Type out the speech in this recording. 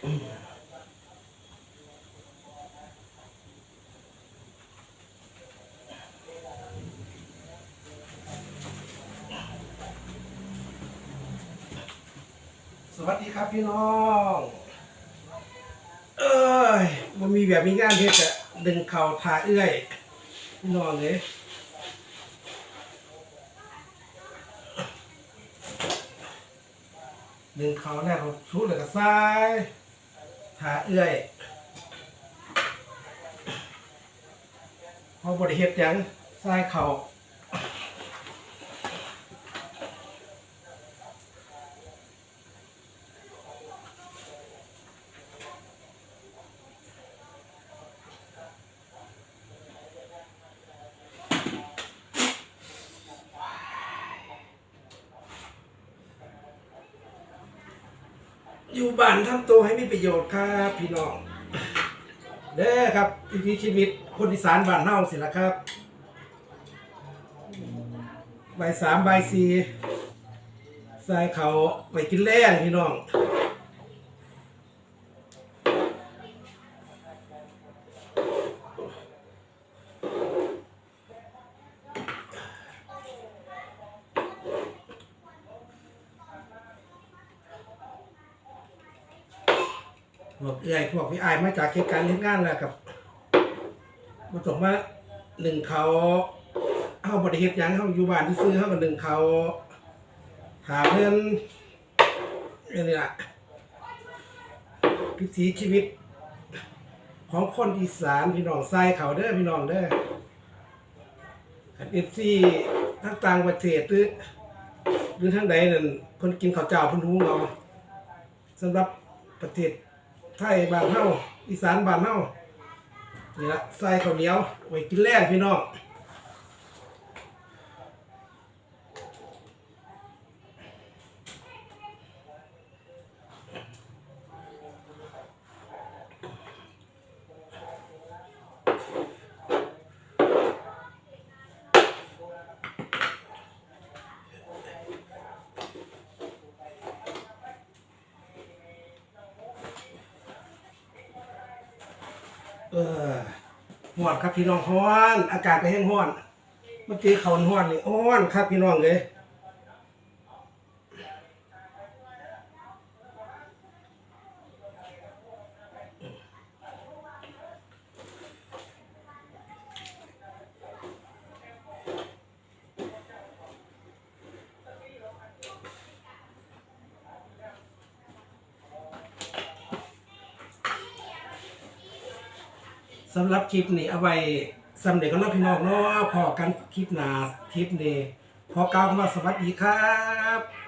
สวัสดีครับพี่น้อง เอ้ยมันมีแบบมีงานเฮ็ดอะดึงเข่าทาเอื้อย พี่น้องเลยดึงเข่าแรกเราชุดเลยกับซ้าย ทาเอื้อยพอบริเฮ็ดหยังซ้ายเข่า อยู่บ้านทำตัวให้มีประโยชน์ครับพี่น้องเด้อครับวิถีชีวิตคนอีสานบ้านเฮาสิละครับใบสามใบสี่ใส่เขาไปกินแรงพี่น้อง พวกเอื้อยพวกพี่อายมาจากเหตุการณ์เล่นงานแล้วครับมาส่งมาหนึ่งเขาเอาบริเหตุยังเข้าอยู่บ้านที่ซื้อเข้ากับหนึ่งเขาหาเพื่อนอันนี้แหละพิถีชีวิต ของคนอีสานพี่น้องทรายเขาเด้อพี่น้องเด้อขันเอฟซีทั้งต่างประเทศหรือหรือทั้งใดนั่นเพิ่นกินข้าวเจ้าเพิ่นหูเอาสำหรับประเทศ ไทยบ้านเฮาอีสานบ้านเฮานี่ละใส่ข้าวเหนียวไว้กินแรงพี่น้อง เออห้อนครับพี่น้องฮ้อน อากาศก็แห้งฮ้อน เมื่อกี้เขาฮ้อนนี่ฮ้อนครับพี่น้องเลย สำหรับคลิปนี้เอาไว้สำเร็จกันแล้วพี่น้องเนาะพอกันคลิปหน้าคลิปนี้พอกล่าวคำว่าสวัสดีครับ